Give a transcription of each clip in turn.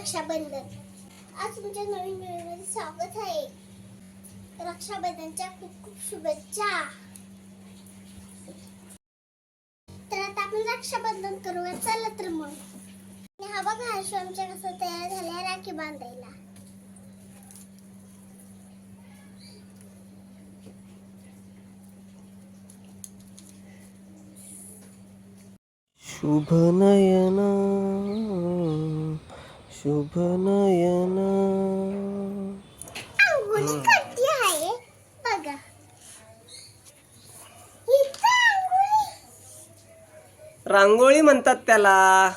रक्षाबंधन. आज तुमच्या नवीन व्हिडिओमध्ये स्वागत आहे. रक्षाबंधनच्या खूप खूप शुभेच्छा. तर आता आपण रक्षाबंधन करूया. चला तर मग. आणि हा बघा हर्षू आमच्या कसं तयार झाल्या राखी बांधायला. शुभ नयना. शुभ नयना रांगोळी म्हणतात त्याला.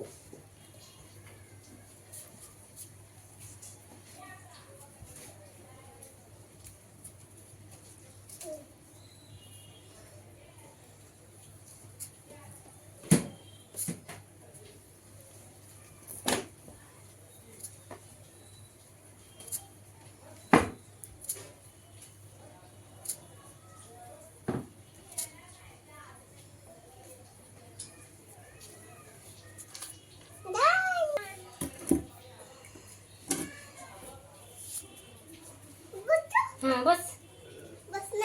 Thank you. हा बस.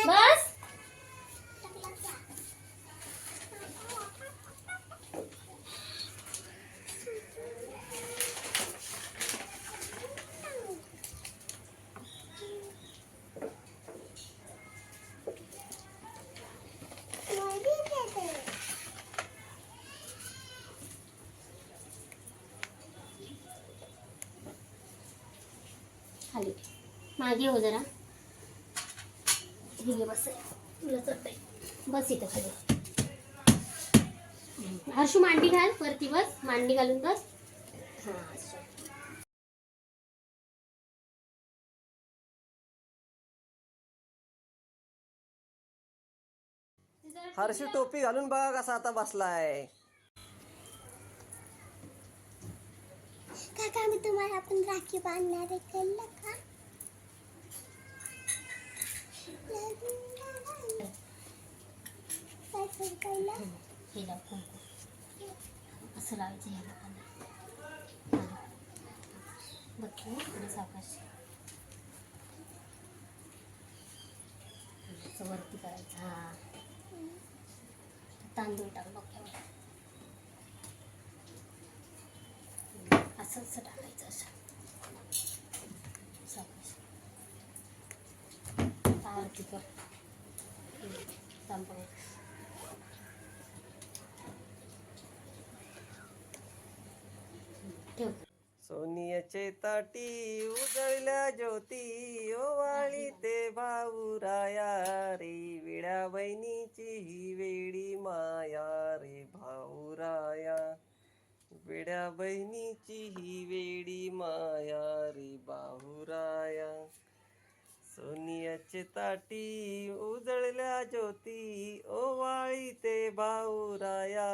बस खाली. मागे हो जरा. बस. तुला बस इथं खाली हर्षू मांडी घाल वरती बस. मांडी घालून बस. हा असं. हर्षी टोपी घालून बघा कसा आता बसलाय. काका मी तुम्हाला आपण राखी बांधणार आहे कळलं का काय करू कळलं हे लाव कुंकू असं लावायचं ह्या लोकांना हा. बघ हे, सावकाश असं वरती करायचं हा तांदूळ टाक डोक्यावर असं असं टाकायचं असं आता आरती ठेव. सोनियाचे ताटी उजळल्या ज्योती ओवाळी ते भाऊराया रे. विड्या बहिणीची ही वेडी माया रे भाऊराया विड्या बहिणीची ही वेडी माया रे भाऊराया सोनियाचे ताटी उजळल्या ज्योती ओवाळी ते भाऊराया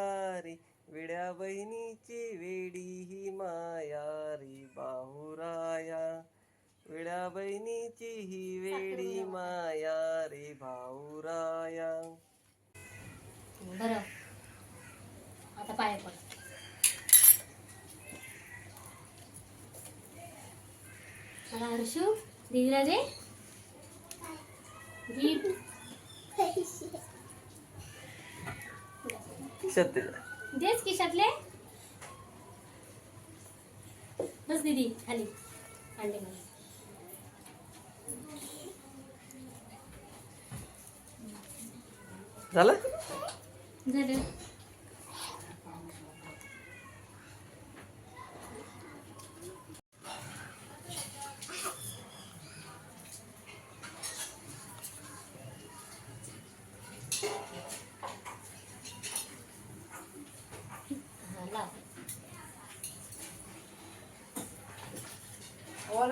रे विड्या बहिणीची वेडी ही माया रे बाहुराया विड्या बहिणीची ही वेडी माया रे भाऊराया बरं. आता पाया पड. हर्षू दीदीला दे. देच खिशातले बस दीदी खाली अंडे मला झालं? झालं.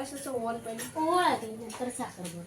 કોલેજ તો ઓલ પડી ઓળા તો તરસા કરવો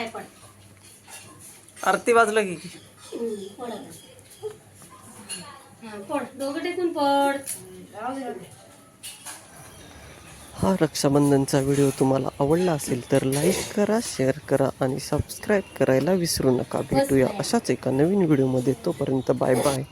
पाय पड आरती वाजलं की? हम्म, पड आता. हा, पड दोघं टेकून पड हा रक्षाबंधनचा व्हिडिओ तुम्हाला आवडला असेल तर लाईक करा शेअर करा आणि सबस्क्राईब करायला विसरू नका. भेटूया अशाच एका नवीन व्हिडिओमध्ये. तोपर्यंत बाय बाय.